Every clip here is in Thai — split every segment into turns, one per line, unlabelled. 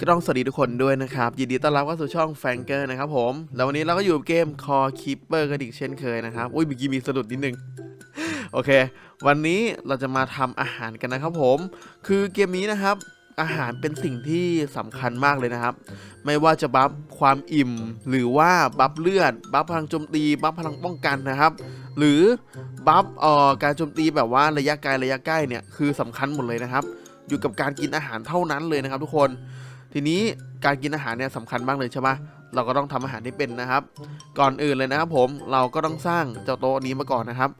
ก็ต้องสวัสดีทุกคนด้วยนะครับ ยินดีต้อนรับเข้าสู่ช่องแฟงเกอร์นะครับผม แล้ววันนี้เราก็อยู่เกม Core Keeper กันอีกเช่นเคยนะครับ อุ้ยเมื่อกี้มีสะดุดนิดนึง โอเค วันนี้เราจะมาทำอาหารกันนะครับผม คือเกมนี้นะครับ อาหารเป็นสิ่งที่สำคัญมากเลยนะครับ ไม่ว่าจะบัฟความอิ่ม หรือว่าบัฟเลือด บัฟพลังโจมตี บัฟพลังป้องกันนะครับ หรือบัฟเอ่อการโจมตีแบบว่าระยะไกลระยะใกล้เนี่ยคือสำคัญหมดเลยนะครับ อยู่กับการกินอาหารเท่านั้นเลยนะครับ ทุกคน ทีนี้การกินอาหารเนี่ยสำคัญมากเลยใช่ปะเราก็ต้องทำอาหารให้เป็นนะครับ ก่อนอื่นเลยนะครับผมเราก็ต้องสร้างเจ้าโต๊ะนี้มาก่อนนะครับ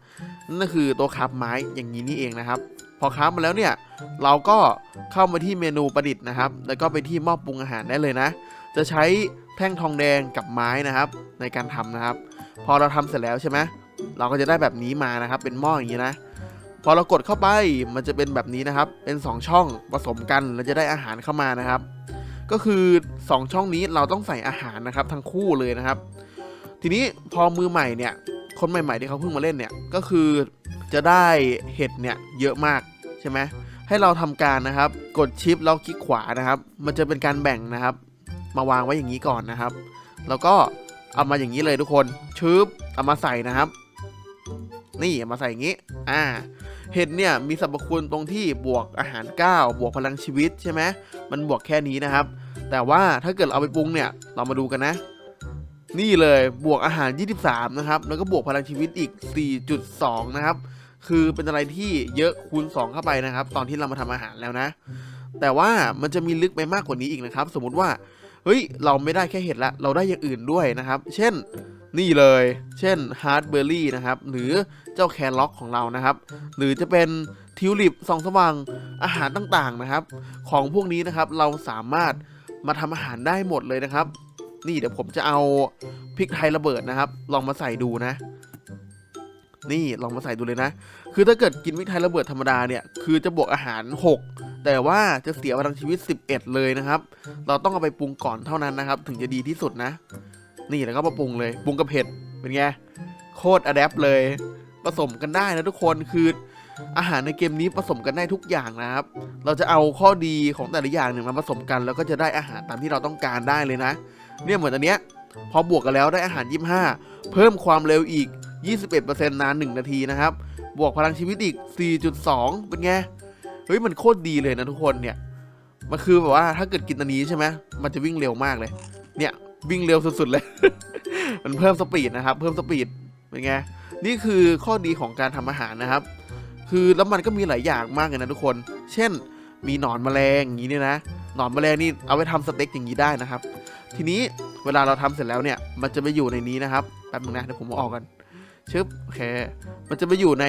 นั่นก็คือโต๊ะคราฟไม้อย่างนี้นี่เองนะครับ พอคราฟมาแล้วเนี่ยเราก็เข้ามาที่เมนูประดิษฐ์นะครับ แล้วก็ไปที่หม้อปรุงอาหารได้เลยนะ จะใช้แท่งทองแดงกับไม้นะครับ ในการทำนะครับ พอเราทำเสร็จแล้วใช่ไหมเราก็จะได้แบบนี้มานะครับ เป็นหม้ออย่างนี้นะ พอเรากดเข้าไปมันจะเป็นแบบนี้นะครับ เป็น 2 ช่องผสมกันแล้วจะได้อาหารเข้ามานะครับ ก็คือ 2 ช่องนี้เราต้องใส่อาหารนะครับ ทั้งคู่เลยนะครับ ทีนี้พอมือใหม่เนี่ย คนใหม่ๆที่เขาเพิ่งมาเล่นเนี่ย ก็คือจะได้เห็ดเนี่ยเยอะมากใช่ไหมให้เราทำการนะครับ กดชิปแล้วคลิกขวานะครับ มันจะเป็นการแบ่งนะครับ มาวางไว้อย่างนี้ก่อนนะครับ แล้วก็เอามาอย่างนี้เลยทุกคนชืบเอามาใส่นะครับ นี่เอามาใส่อย่างนี้ อ่า เห็ดเนี่ยมีสรรพคุณตรงที่บวกอาหาร 9 บวกพลังชีวิตใช่ไหมมันบวกแค่นี้นะครับ แต่ว่าถ้าเกิดเอาไปปรุงเนี่ยเรามาดูกันนะ นี่เลยบวกอาหาร 23 นะครับ แล้วก็บวกพลังชีวิตอีก 4.2 นะครับ คือเป็นอะไรที่เยอะคูณ 2 เข้าไปนะครับ ตอนที่เรามาทำอาหารแล้วนะ แต่ว่ามันจะมีลึกไปมากกว่านี้อีกนะครับ สมมุติว่าเฮ้ยเราไม่ได้แค่เห็ดละเราได้อย่างอื่นด้วยนะครับ เช่น นี่เลย เช่นฮาร์ดเบอร์รี่นะครับ หรือเจ้าแครล็อกของเรานะครับ หรือจะเป็นทิวลิปสองสว่างอาหารต่างๆนะครับ ของพวกนี้นะครับเราสามารถมาทำอาหารได้หมดเลยนะครับ นี่เดี๋ยวผมจะเอาพริกไทยระเบิดนะครับ ลองมาใส่ดูนะ นี่ลองมาใส่ดูเลยนะ คือถ้าเกิดกินพริกไทยระเบิดธรรมดาเนี่ยคือจะบวกอาหาร 6 แต่ว่าจะเสียพลังชีวิต 11 เลยนะครับ เราต้องเอาไปปรุงก่อนเท่านั้นนะครับ ถึงจะดีที่สุดนะ นี่แล้วก็มาปรุงเลยปรุงกับเผ็ดเป็นไงโคตรอะแดปเลย ผสมกันได้นะทุกคนคืออาหารในเกมนี้ผสมกันได้ทุกอย่างนะครับ เราจะเอาข้อดีของแต่ละอย่างเนี่ยมาผสมกัน แล้วก็จะได้อาหารตามที่เราต้องการได้เลยนะ เนี่ยเหมือนอันเนี้ยพอบวกกันแล้วได้อาหาร 25 เพิ่มความเร็วอีก 21%นาน 1 นาทีนะครับ บวกพลังชีวิตอีก 4.2 เป็นไง เฮ้ยมันโคตรดีเลยนะทุกคนเนี่ย มันคือแบบว่าถ้าเกิดกินอันนี้ใช่ไหมมันจะวิ่งเร็วมากเลย เนี่ย วิ่งเร็วสุดๆเลย มันเพิ่มสปีดนะครับ เพิ่มสปีด เป็นไง นี่คือข้อดีของการทำอาหารนะครับ คือแล้วมันก็มีหลายอย่างมากเลยนะทุกคน เช่น มีหนอนแมลงอย่างนี้เนี่ยนะ หนอนแมลงนี่เอาไปทำสเต็กอย่างนี้ได้นะครับ ทีนี้เวลาเราทำเสร็จแล้วเนี่ย มันจะไปอยู่ในนี้นะครับ แป๊บนึงนะเดี๋ยวผมเอาออกกันชึบโอเค มันจะไปอยู่ใน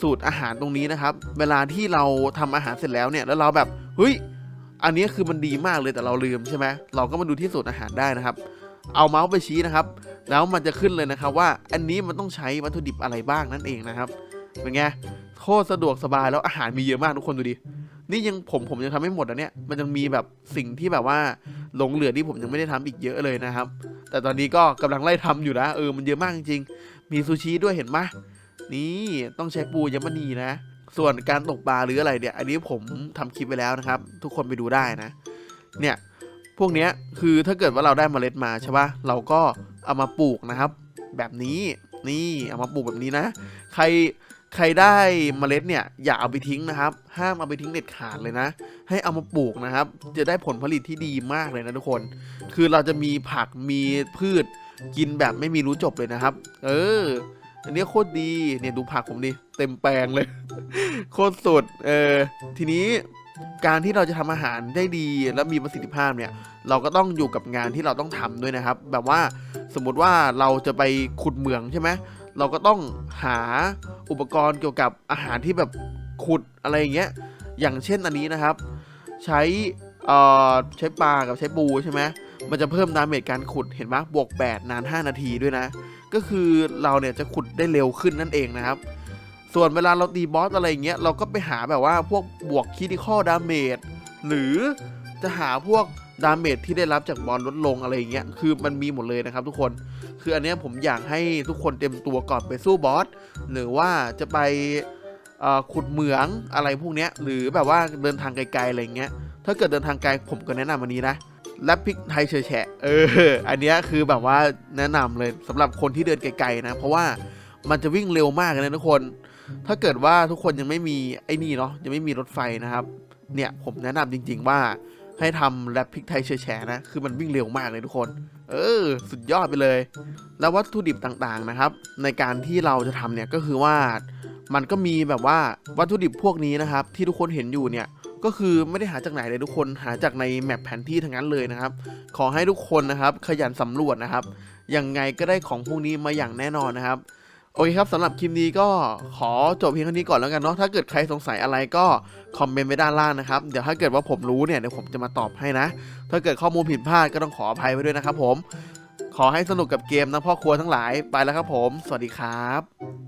สูตรอาหารตรงนี้นะครับ เวลาที่เราทำอาหารเสร็จแล้วเนี่ย แล้วเราแบบ เฮ้ย อันนี้คือมันดีมากเลยแต่เราลืมใช่ไหมเราก็มาดูที่สูตรอาหารได้นะครับ เอาเมาส์ไปชี้นะครับ แล้วมันจะขึ้นเลยนะครับว่าอันนี้มันต้องใช้วัตถุดิบอะไรบ้างนั่นเองนะครับเป็นไงโคตรสะดวกสบายแล้วอาหารมีเยอะมากทุกคนดูดินี่ยังผมผมยังทำไม่หมดอะเนี่ยมันยังมีแบบสิ่งที่แบบว่าหลงเหลือที่ผมยังไม่ได้ทำอีกเยอะเลยนะครับ แต่ตอนนี้ก็กำลังไล่ทำอยู่นะเออมันเยอะมากจริงๆมีซูชิด้วยเห็นปะนี่ต้องใช้ปูยมณีนะ ส่วนการตกปลาหรืออะไรเนี่ย อันนี้ผมทำคลิปไปแล้วนะครับ ทุกคนไปดูได้นะ เนี่ยพวกเนี้ยคือถ้าเกิดว่าเราได้เมล็ดมาใช่ปะเราก็เอามาปลูกนะครับ แบบนี้นี่เอามาปลูกแบบนี้นะ ใครใครได้เมล็ดเนี่ยอย่าเอาไปทิ้งนะครับ ห้ามเอาไปทิ้งเด็ดขาดเลยนะ ให้เอามาปลูกนะครับ จะได้ผลผลิตที่ดีมากเลยนะทุกคน คือเราจะมีผักมีพืชกินแบบไม่มีรู้จบเลยนะครับ เออ อันนี้โคตรดีเนี่ยดูผักผมดิเต็มแปลงเลย โคตรสุดเออทีนี้การที่เราจะทำอาหารได้ดีและมีประสิทธิภาพเนี่ย เราก็ต้องอยู่กับงานที่เราต้องทำด้วยนะครับ แบบว่าสมมติว่าเราจะไปขุดเหมืองใช่ไหมเราก็ต้องหาอุปกรณ์เกี่ยวกับอาหารที่แบบขุดอะไรอย่างเงี้ยอย่างเช่นอันนี้นะครับ ใช้เอ่อใช้ปลากับใช้ปูใช่ไหมมันจะเพิ่มดาเมจการขุดเห็นไหมบวก 8 นาน 5 นาทีด้วยนะ ก็คือเราเนี่ยจะขุดได้เร็วขึ้นนั่นเองนะครับ ส่วนเวลาเราตีบอสอะไรเงี้ยเราก็ไปหาแบบว่าพวกบวกคิดิคอลดาเมจหรือจะหาพวกดาเมจที่ได้รับจากบอลลดลงอะไรเงี้ยคือมันมีหมดเลยนะครับทุกคนคืออันนี้ผมอยากให้ทุกคนเต็มตัวก่อนไปสู้บอสหรือว่าจะไปขุดเหมืองอะไรพวกเนี้ยหรือแบบว่าเดินทางไกลๆอะไรเงี้ยถ้าเกิดเดินทางไกลผมก็แนะนำอันนี้นะ แรปพริกไทยเฉยแฉะเออ อันนี้คือแบบว่าแนะนำเลยสำหรับคนที่เดินไกลๆนะ เพราะว่ามันจะวิ่งเร็วมากเลยทุกคน ถ้าเกิดว่าทุกคนยังไม่มีไอ้นี่เนาะยังไม่มีรถไฟนะครับ เนี่ยผมแนะนำจริง ๆ ว่าให้ทำแรปพริกไทยเฉยแฉะนะ คือมันวิ่งเร็วมากเลยทุกคน เออ สุดยอดไปเลย แล้ววัตถุดิบต่างๆนะครับ ในการที่เราจะทำเนี่ยก็คือว่า มันก็มีแบบว่าวัตถุดิบพวกนี้นะครับ ที่ทุกคนเห็นอยู่เนี่ย ก็คือไม่ได้หาจากไหนเลยทุกคนหาจากในแมปแผนที่ทั้งนั้นเลยนะครับ ขอให้ทุกคนนะครับ ขยันสำรวจนะครับยังไงก็ได้ของพวกนี้มาอย่างแน่นอนนะครับ โอเคครับสำหรับคลิปนี้ก็ขอจบเพียงเท่านี้ก่อนแล้วกันเนาะถ้าเกิดใครสงสัยอะไรก็คอมเมนต์ไว้ด้านล่างนะครับเดี๋ยวถ้าเกิดว่าผมรู้เนี่ยเดี๋ยวผมจะมาตอบให้นะ ถ้าเกิดข้อมูลผิดพลาดก็ต้องขออภัยไว้ด้วยนะครับ ผม ขอให้สนุกกับเกมนะพ่อครัวทั้งหลายไปแล้วครับผม สวัสดีครับ